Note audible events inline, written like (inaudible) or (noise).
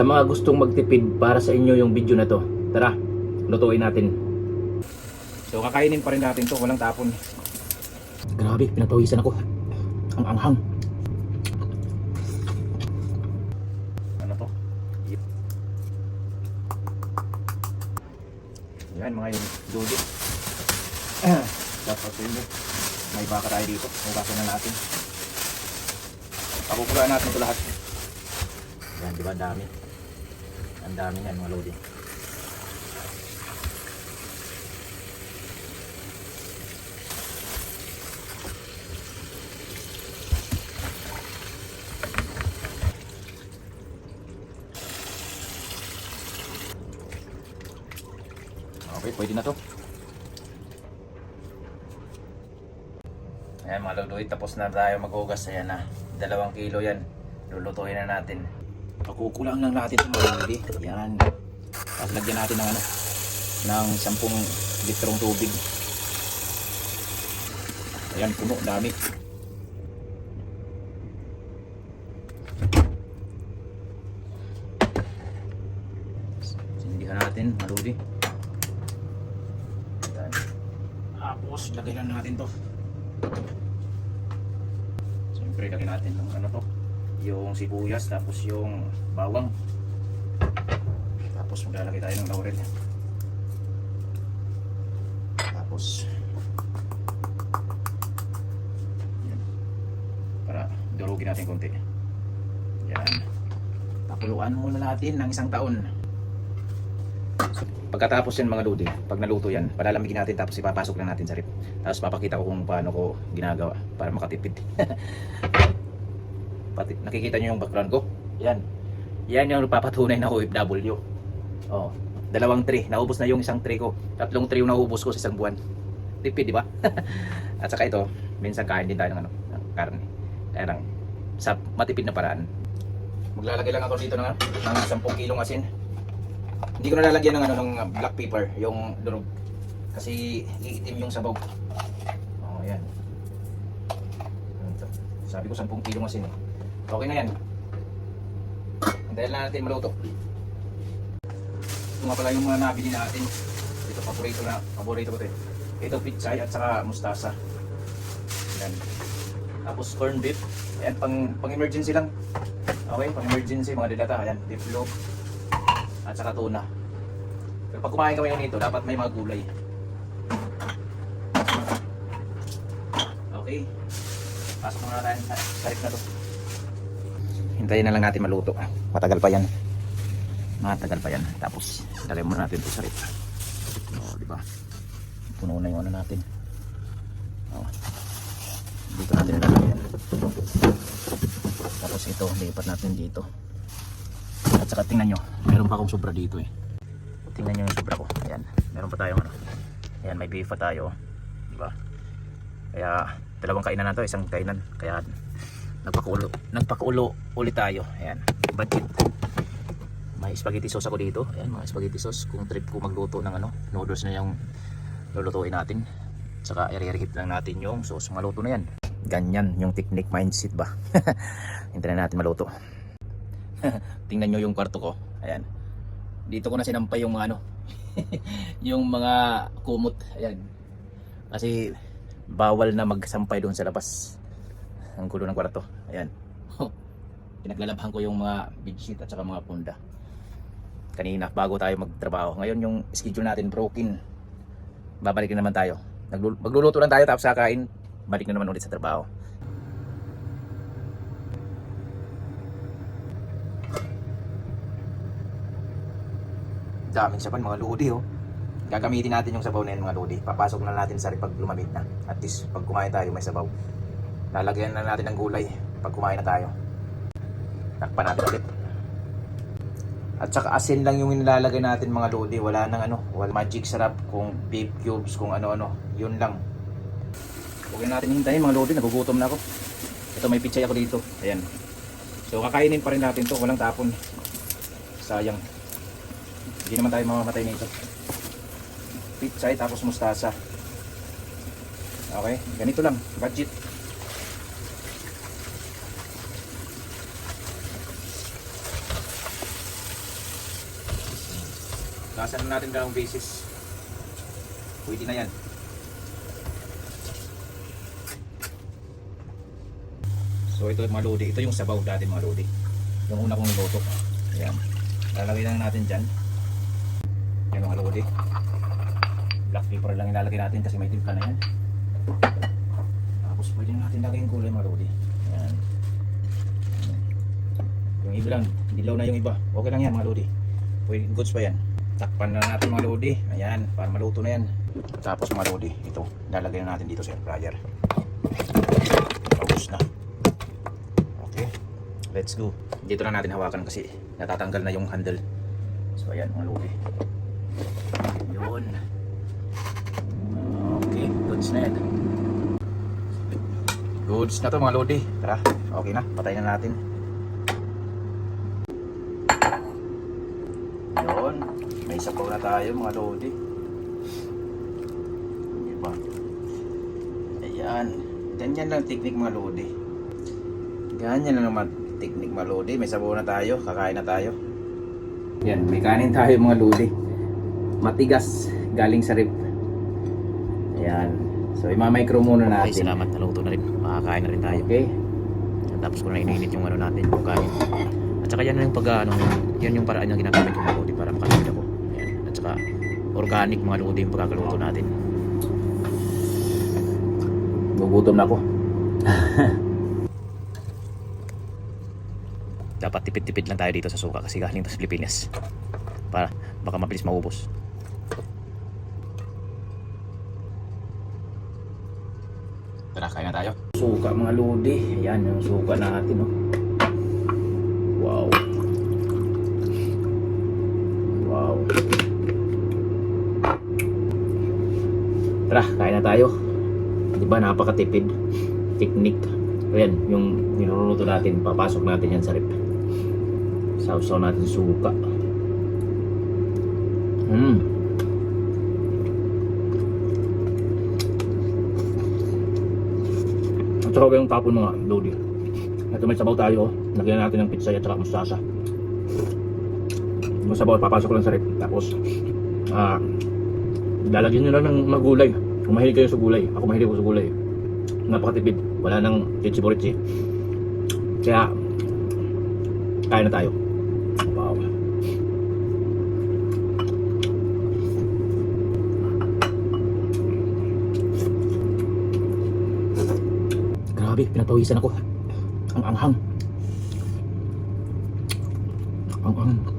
Sa mga gustong magtipid para sa inyo yung video na to, tara, lutuin natin. So kakainin pa rin natin to, walang tapon. Grabe, pinagpawisan ako. Ang anghang. Ano to? Yan mga yung dulo. (clears throat) Dapat yun mo. May baka tayo dito. Hugasan na natin. Pakukulaan natin ito lahat. Yan, di ba? Dami. Ang dami yan mga lodi. Okay, pwede na to. Ayan mga lodi, tapos na tayo maghugas. Ayan na, dalawang kilo yan. Lulutuin na natin. Pakukulang lang natin ito mga lodi. Yan. Tapos lagyan natin ng ano, ng 10 litrong tubig. Ayan, puno, dami. Sindihan natin, lodi. Ayan. Tapos, lagay lang natin to. Siyempre, lagay natin ng ano to. Yung sibuyas, tapos yung bawang. Tapos, maglalagay tayo ng laurel. Tapos, yan. Para durugin natin konti. Yan. Pakuluan muna natin ng isang taon. Pagkatapos yan mga lodi, pag naluto yan, palalamigin natin tapos ipapasok lang natin sa rip. Tapos papakita ko kung paano ko ginagawa para makatipid. (laughs) Pati, nakikita nyo yung background ko? Yan. Yan yung papatunay na OFW. Oh, dalawang tray. Naubos na yung isang tray ko. Tatlong tray yung naubos ko sa isang buwan. Tipid, di ba? (laughs) At saka ito, minsan kain din tayo ng ano, ng karne. Kaya lang, sa matipid na paraan. Maglalagay lang ako dito ng, ng 10 kilong asin. Hindi ko na lalagyan ng ano ng black pepper, yung durog. Kasi iitim yung sabaw. Oh, yan. Sabi ko 10 kilo asin eh. Okay na yan. Hintayin lang natin maluto. Ito nga pala yung mga nabili natin. Ito paborito na, paborito ko eh. Ito pichay at saka mustasa. Yan. Tapos corn beef. Ayan, pang, pang emergency lang. Okay, pang emergency mga dilata. Ayan, beef loaf at saka tuna. Pero pag kumain kami nito, dapat may mga gulay. Okay. Pasok muna tayo sa sarip na to. Hintayin na lang natin maluto. Matagal pa yan. Matagal pa yan. Tapos, lagay muna natin ito sa rip. O, di ba? Puno na yung ano natin. O. Dito natin nilagay yan. Tapos ito, lipat natin dito. At saka tingnan nyo, meron pa akong sobra dito eh. Tingnan nyo yung sobra ko. Ayan, meron pa tayong ano. Ayan, may beef pa tayo. Di ba? Kaya, dalawang kainan na to, isang kainan. Kaya, nagpakulo, nagpakulo ulit tayo. Ayan, budget. May spaghetti sauce ako dito. Ayan, mga spaghetti sauce. Kung trip ko magluto ng ano, noodles na yung lulutuin natin. Saka, i-reheat lang natin yung sauce. Maluto na yan. Ganyan yung technique mindset ba? (laughs) Hintayin na natin maluto. (laughs) tingnan nyo yung kwarto ko ayan dito ko na sinampay yung mga ano (laughs) yung mga kumot ayan kasi bawal na magsampay doon sa labas ang gulo ng kwarto. Ayan. Pinaglalabhan ko yung mga bedsheet at saka mga punda. Kanina bago tayo magtrabaho. Ngayon yung schedule natin broken. Babalik na naman tayo. Magluluto lang tayo tapos kakain. Balik na naman ulit sa trabaho. Daming sapan mga lodi oh. Gagamitin natin yung sabaw na yun mga lodi. Papasok na natin sa pag lumamig na. At least pag kumain tayo may sabaw. Lalagyan na natin ng gulay pag kumain na tayo. Takpan natin ulit. At saka asin lang yung nilalagay natin mga lodi. Wala nang ano, wala magic sarap kung beef cubes, kung ano-ano. Yun lang. Huwag na natin hintayin mga lodi, nagugutom na ako. Ito may pichay ako dito. Ayan. So kakainin pa rin natin to, walang tapon. Sayang. Hindi naman tayo mamamatay nito. Pitsay tapos mustasa. Okay, ganito lang. Budget. Gasan na natin dalawang beses. Pwede na yan. So ito mga ito yung sabaw dati mga lodi. Yung una kong niluto. Ayan. Lalagay lang natin dyan. Yan mga lodi. Black pepper lang ilalagay natin kasi may timpla na yan. Tapos pwede na natin lagay yung gulay mga lodi. Ayan. Yung iba lang, dilaw na yung iba. Okay lang yan mga lodi. Pwede, goods pa yan. Takpan na natin mga lodi. Ayan, para maluto na yan. Tapos mga lodi, ito, lalagay na natin dito sa air fryer. Tapos na. Okay, let's go. Dito na natin hawakan kasi natatanggal na yung handle. So ayan mga lodi. Yun. Okay, goods na yan. Goods na to mga lodi. Tara, okay na. Patay na natin. Yun. May sapaw na tayo mga lodi. Di ba? Ayan. Ganyan lang technique mga lodi. Ganyan lang naman technique mga lodi. May sabaw na tayo. Kakain na tayo. Yan. May kanin tayo mga lodi. Matigas. Galing sa rip. Ayan. So, imamicro muna natin. Okay, salamat. Naluto na rin. Makakain na rin tayo. Okay. Tapos ko na iniinit yung ano natin, yung kanin. At saka yan yung pag ano, yan yung paraan yung ginagamit yung mga lodi para makalimit ako. At saka organic mga lodi yung pagkakaluto natin. Gugutom na ako. (laughs) Dapat tipid-tipid lang tayo dito sa suka kasi galing to sa Pilipinas. Para baka mabilis maubos. Tara, kain na tayo. Suka mga lodi. Ayan yung suka natin. Oh. Wow. Wow. Tara, kain na tayo. Di ba napakatipid? Technique. Ayan, yung niluluto natin, papasok natin yan sa rip. Sausaw natin suka. Hmm. At saka yung tapon mga lodi. Ito may sabaw tayo. oh. Lagyan natin ng pizza at saka mustasa. Yung sabaw, papasok lang sa rep. Tapos, ah, Lalagyan nyo lang ng magulay. Kung mahilig kayo sa gulay. Ako mahilig ko sa gulay. Napakatipid. Wala nang chichiborichi. Kaya, kaya na tayo. Wow. Grabe, pinatawisan ako. Ang anghang. Ang anghang.